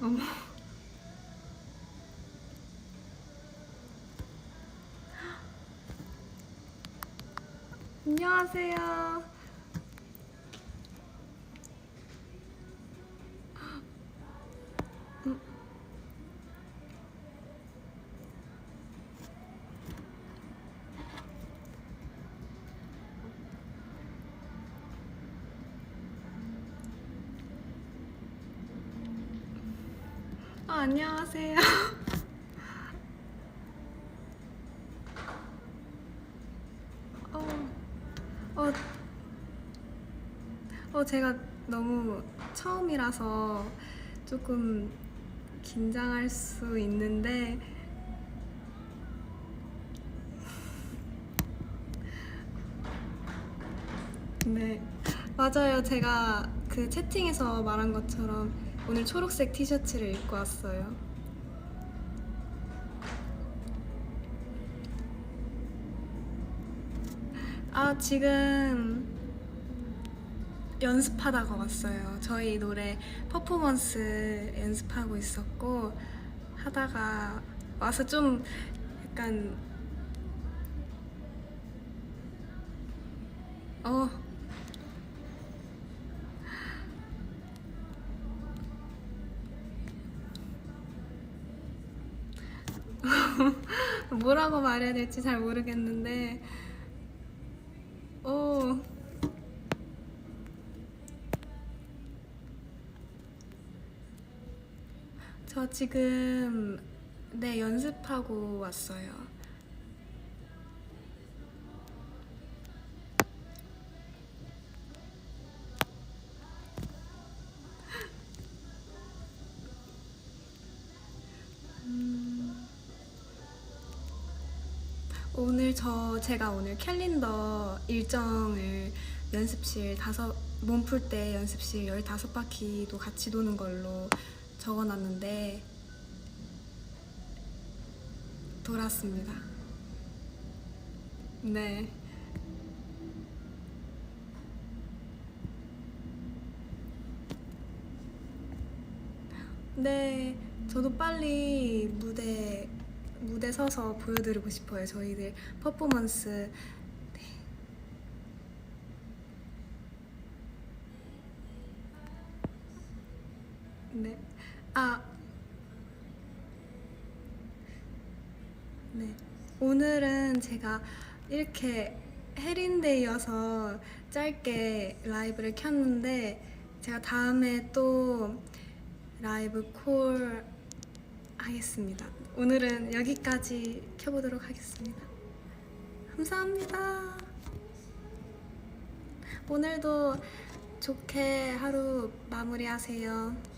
어머. 안녕하세요. 아, 안녕하세요. 어, 어, 어, 제가 너무 처음이라서 조금 긴장할 수 있는데, 네, 맞아요. 제가 그 채팅에서 말한 것처럼 오늘 초록색 티셔츠를 입고 왔어요. 아, 지금 연습하다가 왔어요. 저희 노래 퍼포먼스 연습하고 있었고, 하다가 와서 좀 약간, 어, 뭐라고 말해야 될지 잘 모르겠는데, 오, 저 지금 네 연습하고 왔어요. 오늘 저 제가 오늘 캘린더 일정을 연습실 다섯 몸풀 때 연습실 15바퀴도 같이 도는 걸로 적어놨는데 돌았습니다. 네. 네, 저도 빨리 무대 무대 서서 보여드리고 싶어요. 저희들 퍼포먼스. 네. 네. 아. 네. 오늘은 제가 이렇게 해린데이여서 짧게 라이브를 켰는데 제가 다음에 또 라이브 콜 하겠습니다. 오늘은 여기까지 켜보도록 하겠습니다. 감사합니다. 오늘도 좋게 하루 마무리하세요.